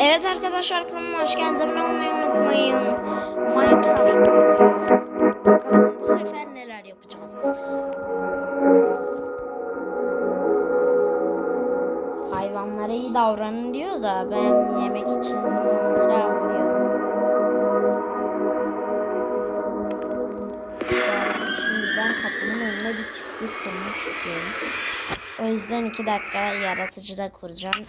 Evet arkadaşlar kanalıma hoş geldiniz. Abone olmayı unutmayın. Minecraft'ta bakalım bu sefer neler yapacağız. Hayvanlara iyi davranın diyor da ben yemek için onları avlıyorum. Şimdi ben kapının bir çiftlik kurmak istiyorum. O yüzden iki dakika yaratıcıda kuracağım.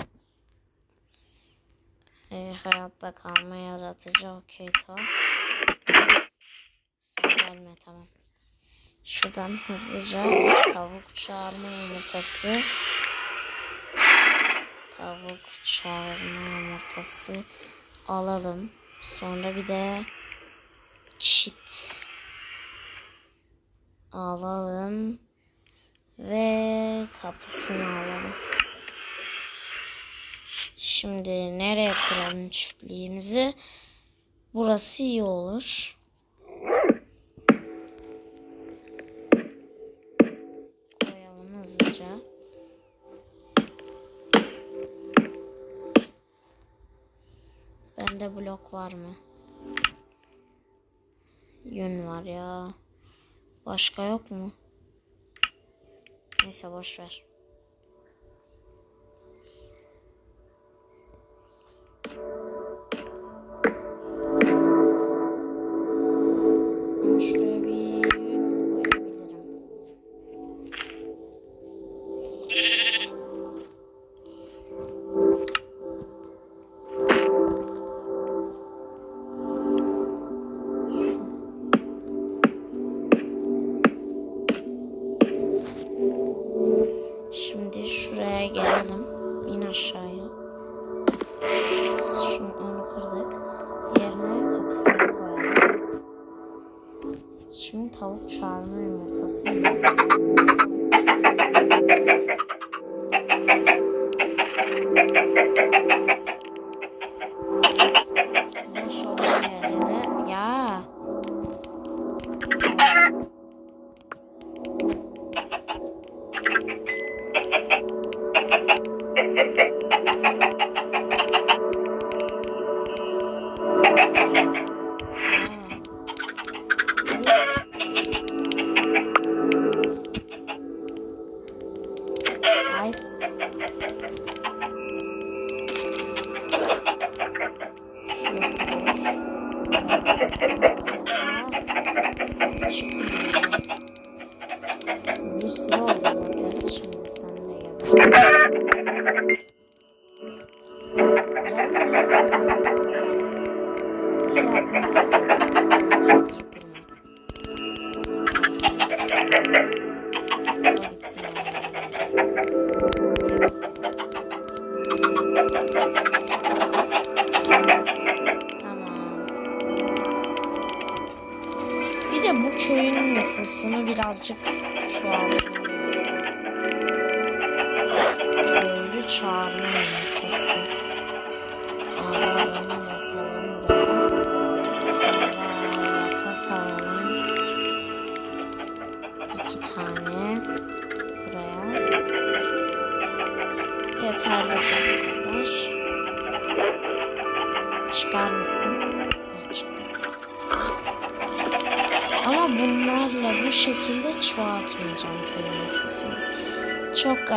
E, hayatta kalma yaratıcı okey. Sen gelme tamam. Şuradan hızlıca tavuk çağırma yumurtası. Tavuk çağırma yumurtası alalım. Sonra bir de çit alalım ve kapısını alalım. Şimdi nereye kuralım çiftliğimizi? Burası iyi olur. Koyalım hızlıca. Bende blok var mı? Yün var ya. Başka yok mu? Neyse boş ver.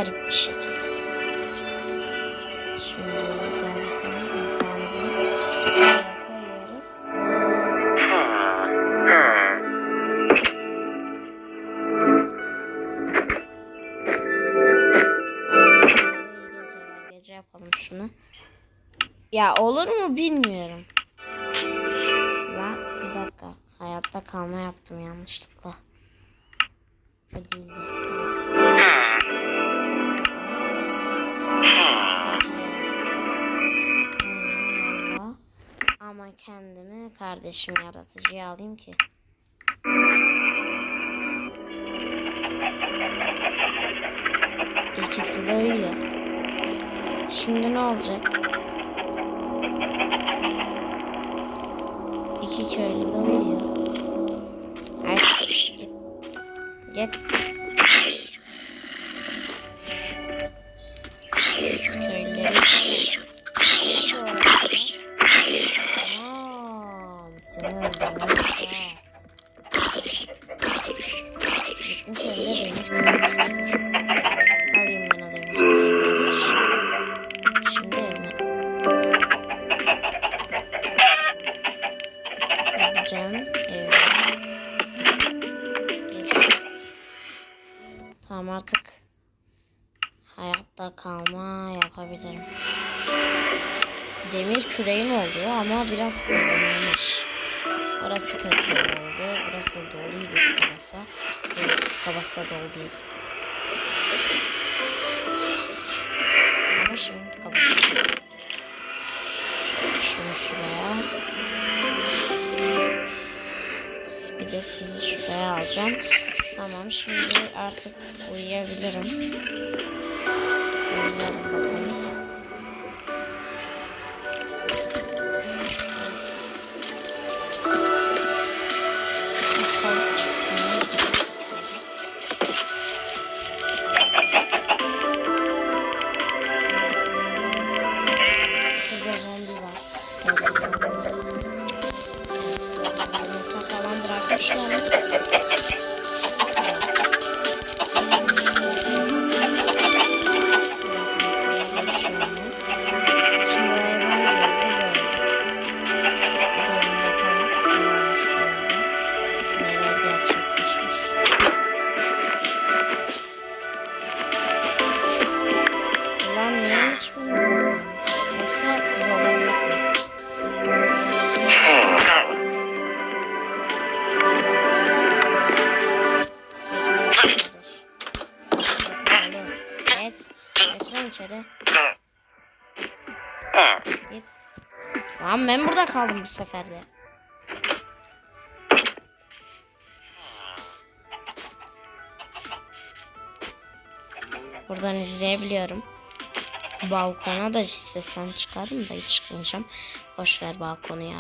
Garip bir şekil. Şimdi yatağımızı koyuyoruz. Gece yapalım şunu. Ya olur mu bilmiyorum. Lan bir dakika. Hayatta kalma yaptım yanlışlıkla. Kardeşim yaratıcıya alayım ki. İkisi de uyuyor. Şimdi ne olacak? yapacağım. Evet. Tamam artık hayatta kalma yapabilirim. Demir küreğim oldu ama biraz kullanılmış. Orası kötü oldu. Burası doluydu kabasa. Evet, kabasa doluydu. Ama şimdi kabasa şuraya alacağım. Tamam şimdi artık uyuyabilirim. Uyuyalım bakalım. Sefer de. Buradan izleyebiliyorum. Balkona da istesem çıkarım da hiç çıkmayacağım. Boş ver balkonu ya.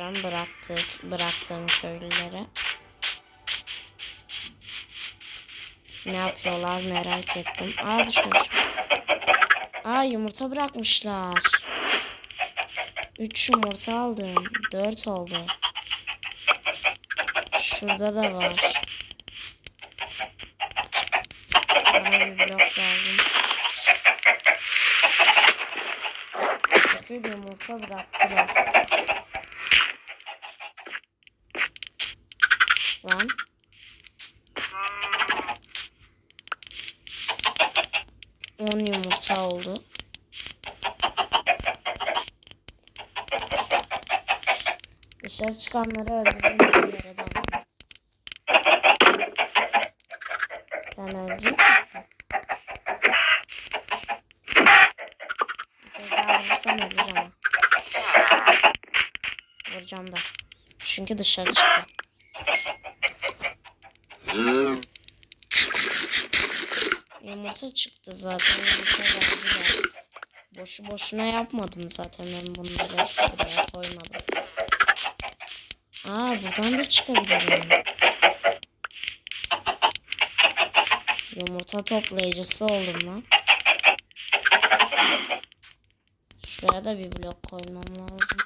Bir bakacağım. Bıraktık, bıraktığım köylülere. Ne yapıyorlar merak ettim. Aa düşmüş. Aa yumurta bırakmışlar. 3 yumurta aldım. 4 oldu. Şurada da var. Bana bir blok lazım. Çünkü yumurta bıraktılar. Lan. On yumurta oldu. Dışarı çıkanları öldürdüm. Yere döndüm. Sen ölecek ama. Vuracağım da. Çünkü dışarı çıktı. Çıktı zaten. Verdiler. Boşu boşuna yapmadım zaten ben bunları buraya koymadım. Aa buradan da çıkabilirim. Yumurta toplayıcısı oldum lan. Şuraya da bir blok koymam lazım.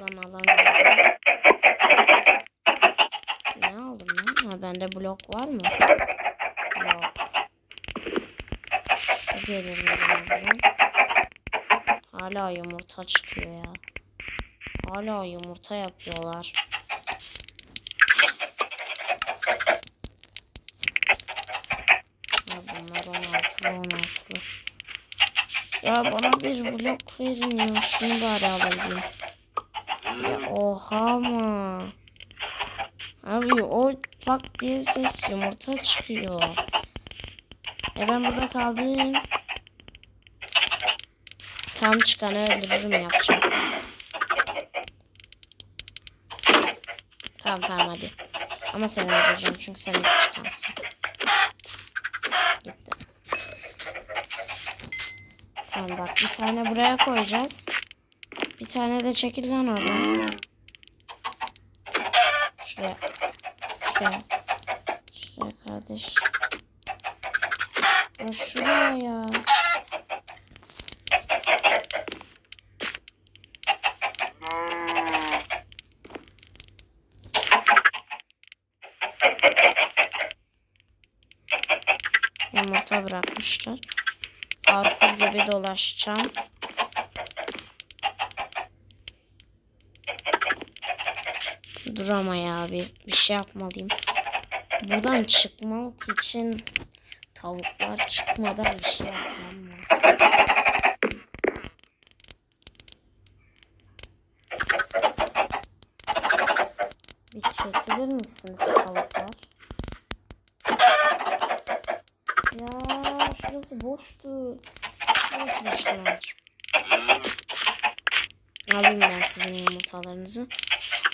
Buradan alamıyorum. Ne aldım lan? Blok var mı? Yok. Hala yumurta çıkıyor ya. Hala yumurta yapıyorlar. Ya bunlar 16'lı 16'lı. Ya bana bir blok verin ya. Şunu bari alayım. Ya oha mı? Abi o diye ses yumurta çıkıyor. E ben burada kaldım. Tam çıkanı öldürürüm yapacağım. Tamam tamam hadi. Ama seni öldüreceğim çünkü sen ilk çıkansın. Gitti. Tamam bak bir tane buraya koyacağız. Bir tane de çekil lan oradan. Şuraya. Şuraya. Kardeş. Şuraya ya. Yumurta bırakmışlar. Parkur gibi dolaşacağım. Dur ama ya bir, bir şey yapmalıyım. Buradan çıkmak için tavuklar çıkmadan bir şey yapmam lazım. Bir çekilir misiniz tavuklar? Ya şurası boştu. Şurası boştu. Alayım ben sizin yumurtalarınızı.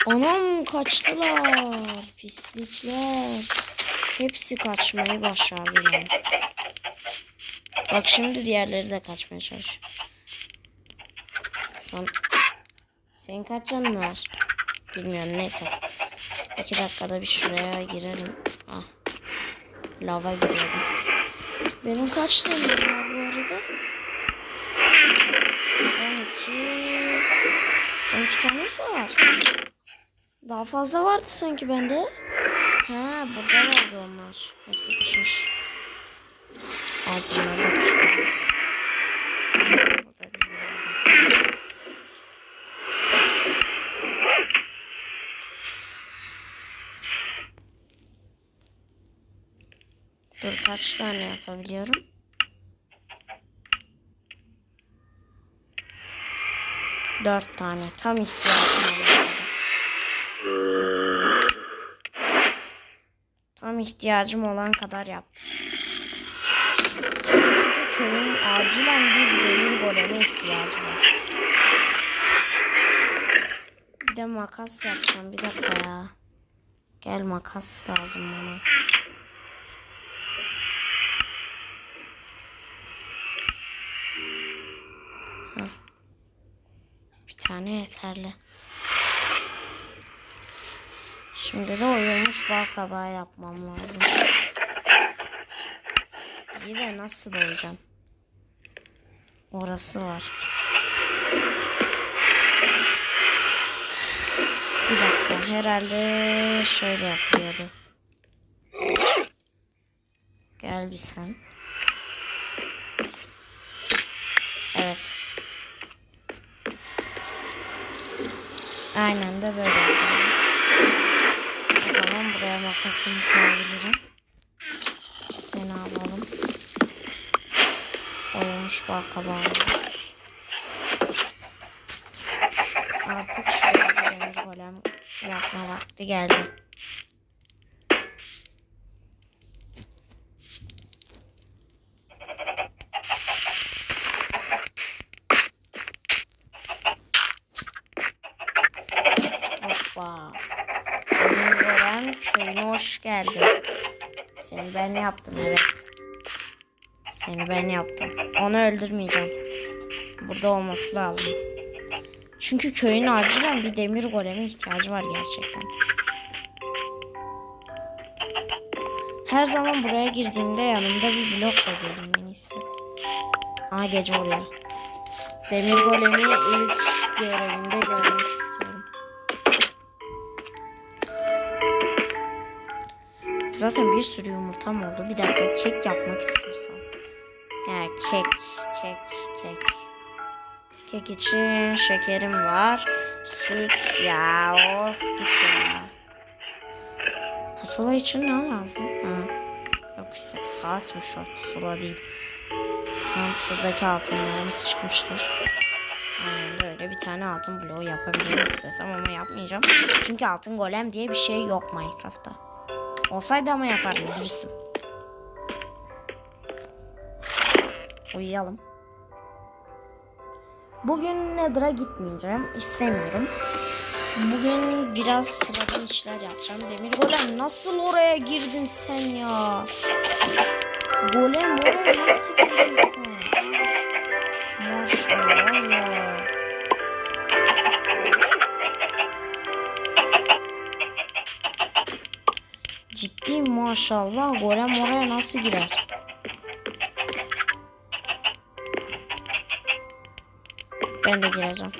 Anam kaçtılar. Pislikler. Hepsi kaçmayı başardı yani. Bak şimdi diğerleri de kaçmaya çalışıyor. Sen, senin kaç canın var? Bilmiyorum neyse. İki dakikada bir şuraya girelim. Ah. Lava giriyorum. Benim kaç tane var bu arada? 12 12 tane var. Daha fazla vardı sanki bende. Ha burada vardı onlar. Hepsi pişmiş. Altınlar da. Dur kaç tane yapabiliyorum? Dört tane. Tam ihtiyacım olan kadar. Tam ihtiyacım olan kadar yap. Köyün acilen bir demir goleme ihtiyacı var. Bir de makas yapacağım. Bir dakika ya. Gel makas lazım bana. Bir tane yeterli. Şimdi de oyulmuş bal kabağı yapmam lazım. İyi de nasıl oyacağım? Orası var. Bir dakika herhalde şöyle yapıyordu. Gel bir sen. Evet. Aynen de böyle yapıyorum. Buraya makasımı koyabilirim. Seni alalım. Oyulmuş bal kabağı. Artık golem yapma vakti geldi. Seni ben yaptım evet. Seni ben yaptım. Onu öldürmeyeceğim. Burada olması lazım. Çünkü köyün acilen bir demir goleme ihtiyacı var gerçekten. Her zaman buraya girdiğimde yanımda bir blokla gelin en iyisi. Aa gece oluyor. Demir golemi ilk görevinde görmek Zaten bir sürü yumurtam oldu. Bir dakika kek yapmak istiyorsam. Ya kek, kek, kek. Kek için şekerim var. Süt ya of git ya. Pusula için ne lazım? Ha. Yok işte saatmiş o pusula değil. Tam şuradaki altınlarımız çıkmıştır. Aynen böyle bir tane altın bloğu yapabilirim istesem ama yapmayacağım. Çünkü altın golem diye bir şey yok Minecraft'ta. Olsaydı ama yapardım dürüstüm. Uyuyalım. Bugün Nether'a gitmeyeceğim. istemiyorum. Bugün biraz sıradan işler yapacağım. Demir Golem nasıl oraya girdin sen ya? Golem oraya nasıl girdin sen? Maşallah ya. Maşallah golem oraya nasıl girer? Ben de gireceğim.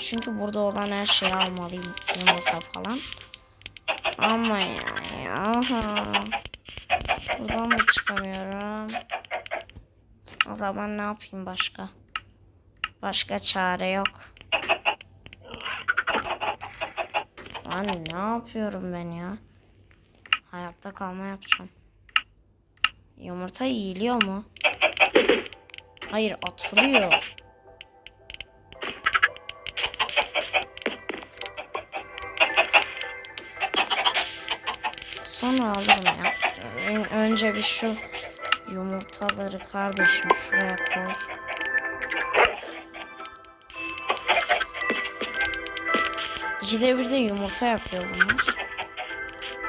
Çünkü burada olan her şeyi almalıyım. Yumurta falan. Ama yani aha. Buradan da çıkamıyorum. O zaman ne yapayım başka? Başka çare yok. Lan ne yapıyorum ben ya? Hayatta kalma yapacağım. Yumurta yiyiliyor mu? Hayır atılıyor. Sonra alırım ya. Ön- Önce bir şu yumurtaları kardeşim şuraya koy. İkide bir de yumurta yapıyor bunlar.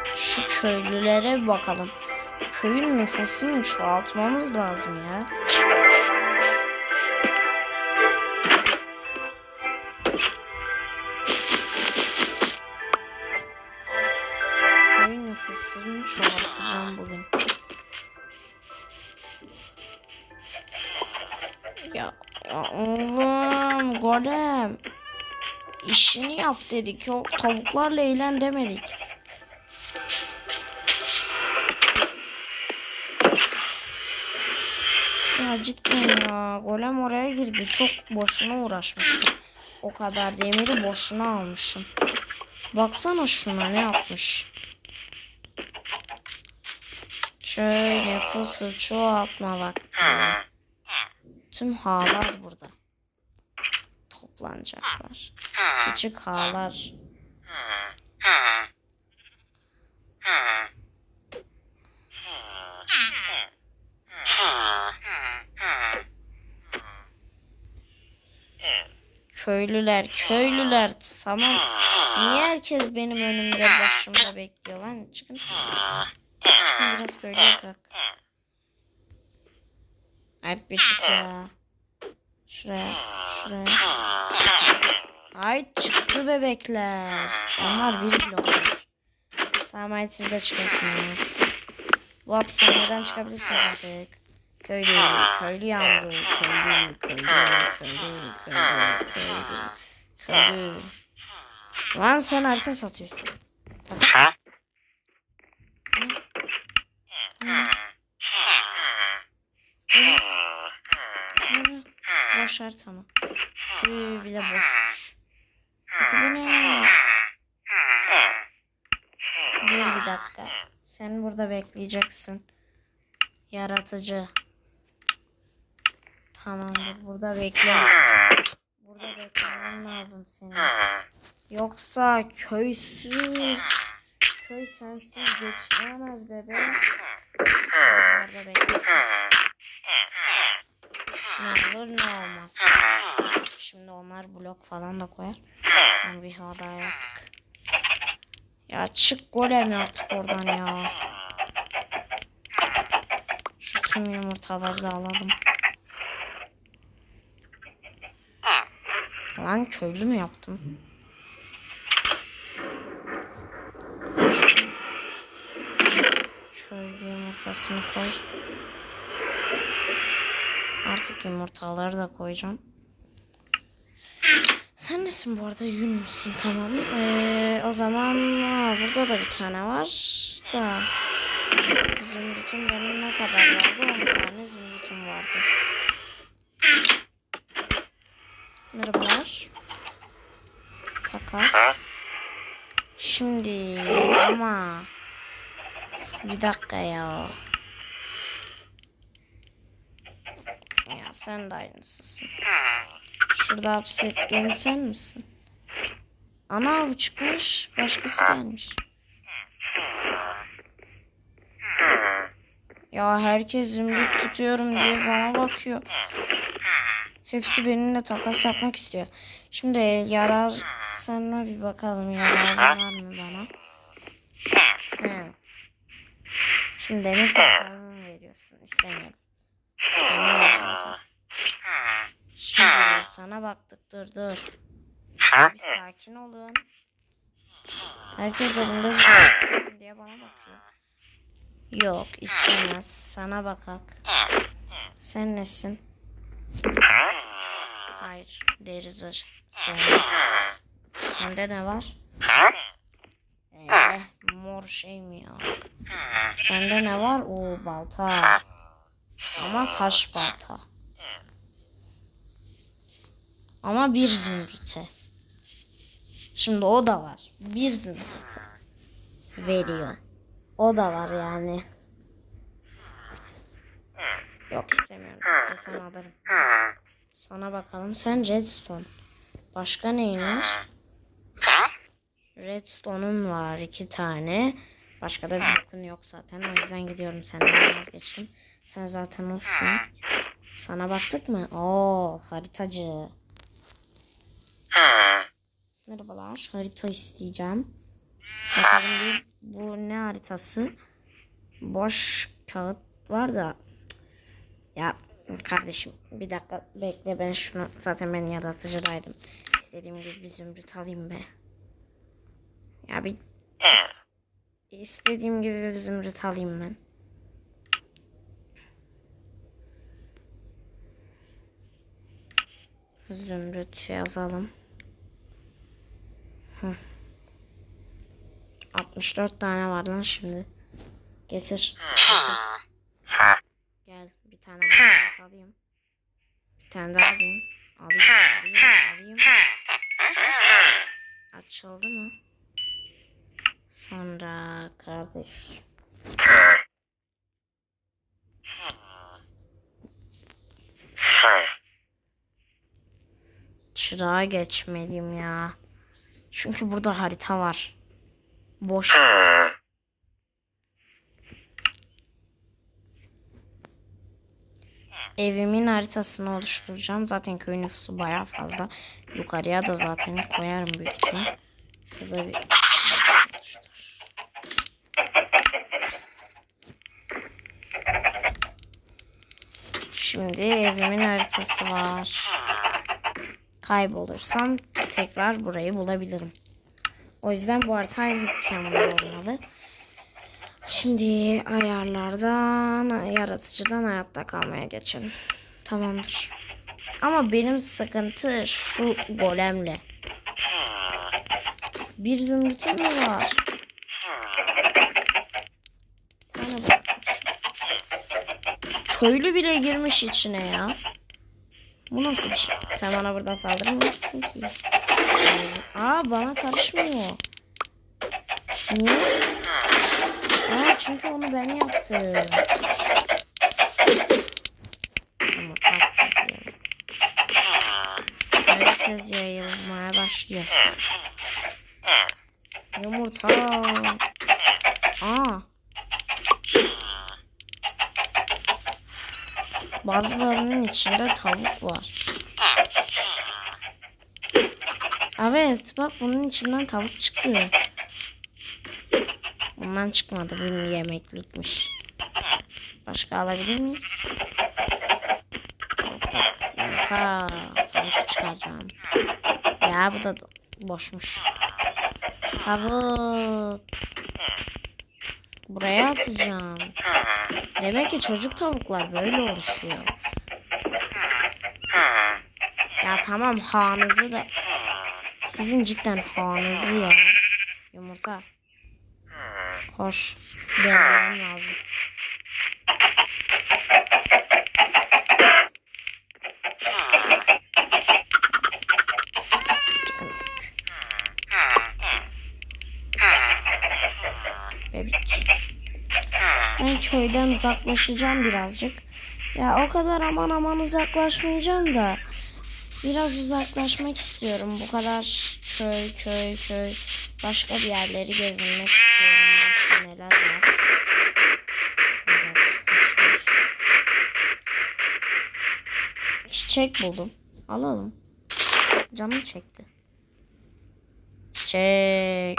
Şu köylülere bakalım. Köyün nüfusunu çoğaltmamız lazım ya. Yap dedik. O tavuklarla eğlen demedik. Ya cidden ya. Golem oraya girdi. Çok boşuna uğraşmışım. O kadar demiri boşuna almışım. Baksana şuna ne yapmış. Şöyle nüfusu çoğaltma vakti. Tüm ağlar burada. Toplanacaklar. Küçük ağlar. Köylüler, köylüler. Tamam. Niye herkes benim önümde başımda bekliyor lan? Çıkın. Biraz köylü bırak. Hep bir çık. Şuraya, şuraya. Ay çıktı bebekler. Onlar bir bloklar. Tamam hadi siz de çıkıyorsunuz. Bu hapishaneden çıkabilirsiniz artık. Köylü, köylü yağmuru, köylü, köylü, köylü, köylü, köylü, köylü. Lan sen harita satıyorsun. Ha? Ne? Boş harita mı? Tüh, bir de boşmuş. Bu ne? Dur bir dakika. Sen burada bekleyeceksin. Yaratıcı. Tamamdır. Burada bekle. Burada beklemen lazım senin. Yoksa köysüz. Köy sensiz geçinemez bebe. Orada bekle. Ne olur ne olmaz. Şimdi onlar blok falan da koyar. Onu bir hata yaptık. Ya çık golem artık oradan ya. Şu tüm yumurtaları da alalım. Lan köylü mü yaptım? Köylü yumurtasını koy. Artık yumurtaları da koyacağım. Sen nesin bu arada yün müsün tamam. Ee, o zaman aa, burada da bir tane var da. Zümrütüm benim ne kadar vardı? 10 tane zümrütüm vardı. Merhabalar. Takas. Şimdi ama bir dakika ya. Ya sen de aynısısın. Şurada hapsettiğim sen misin? Ana bu çıkmış. Başkası gelmiş. Ya herkes zümrüt tutuyorum diye bana bakıyor. Hepsi benimle takas yapmak istiyor. Şimdi yarar sana bir bakalım yarar var mı bana? Hı. Şimdi paramı veriyorsun. İstemiyorum. Yok zaten. Sana baktık dur dur. Bir sakin olun. Herkes elinde zıplıyor diye bana bakıyor. Yok istemez. Sana bakak. Sen nesin? Hayır. Deri zırh. Sevmez. Sende ne var? Ee, mor şey mi ya? Sende ne var? Oo balta. Ama taş balta. Ama bir zümrüte. Şimdi o da var. Bir zümrüte. Veriyor. O da var yani. Yok istemiyorum. İstesem alırım. Sana bakalım. Sen redstone. Başka neyin var? Redstone'un var iki tane. Başka da bir bokun yok zaten. O yüzden gidiyorum senden vazgeçtim. Sen zaten olsun. Sana baktık mı? Oo haritacı. Merhabalar. Harita isteyeceğim. Bakalım bu ne haritası? Boş kağıt var da. Ya kardeşim bir dakika bekle ben şunu zaten ben yaratıcıdaydım. İstediğim gibi bir zümrüt alayım be. Ya bir istediğim gibi bir zümrüt alayım ben. Zümrüt yazalım. Hı. 64 tane var lan şimdi. Getir. Gel bir tane daha alayım. Bir tane daha alayım. Alayım, alayım, alayım. Açıldı mı? Sonra kardeş. Çırağa geçmeliyim ya. Çünkü burada harita var. Boş. Evimin haritasını oluşturacağım. Zaten köy nüfusu bayağı fazla. Yukarıya da zaten koyarım büyük ihtimal. Şurada bir... Şimdi evimin haritası var. Kaybolursam tekrar burayı bulabilirim. O yüzden bu harita ayrı planımda olmalı. Şimdi ayarlardan, yaratıcıdan hayatta kalmaya geçelim. Tamamdır. Ama benim sıkıntı şu golemle. Bir zümrütüm mü var? Bakmış. Köylü bile girmiş içine ya. Bu nasıl bir şey? Sen bana buradan saldırmıyorsun ki. Aa bana karışmıyor. Niye? Aa çünkü onu ben yaptım. Herkes yayılmaya başlıyor. Yumurta. Aa. Bazılarının içinde tavuk var. Evet bak bunun içinden tavuk çıktı. Bundan çıkmadı. Bu yemeklikmiş. Başka alabilir miyiz? Yumurta. Tavuk çıkaracağım. Ya bu da boşmuş. Tavuk. Buraya atacağım. Demek ki çocuk tavuklar böyle oluşuyor. Ya tamam hanızı da sizin cidden hanızı ya. Yumurta. Hoş. Denemem lazım. Bebek. Ben köyden uzaklaşacağım birazcık. Ya o kadar aman aman uzaklaşmayacağım da biraz uzaklaşmak istiyorum. Bu kadar köy köy köy başka bir yerleri gezmek istiyorum. Neler var. Çiçek buldum. Alalım. Canım çekti. Çiçek.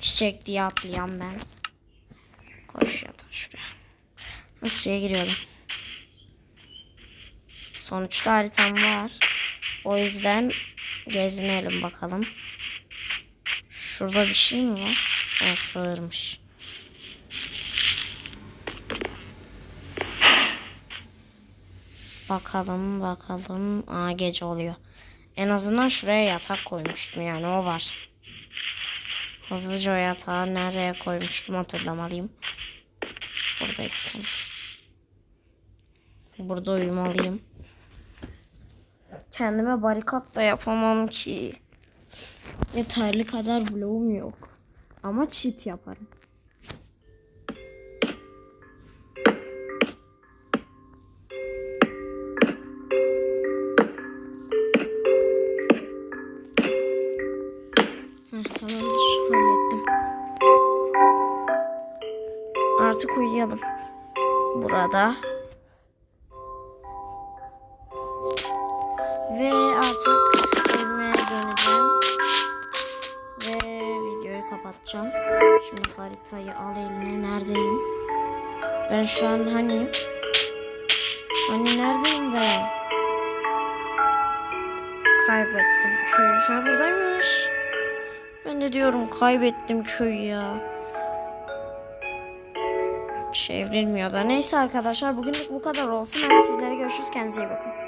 Çiçek diye atlayan ben. Koş yatağa şuraya. Ha, Suya giriyorum. Sonuçta haritam var. O yüzden gezinelim bakalım. Şurada bir şey mi var? Ha, sığırmış. Bakalım bakalım. Aa gece oluyor. En azından şuraya yatak koymuştum yani o var. Hızlıca o yatağı nereye koymuştum hatırlamalıyım. Burada işte. Burada uyumalıyım. Kendime barikat da yapamam ki. Yeterli kadar bloğum yok. Ama çit yaparım. Kaybettim köyü ya. Çevrilmiyor da. Neyse arkadaşlar bugünlük bu kadar olsun. Hadi sizlere görüşürüz. Kendinize iyi bakın.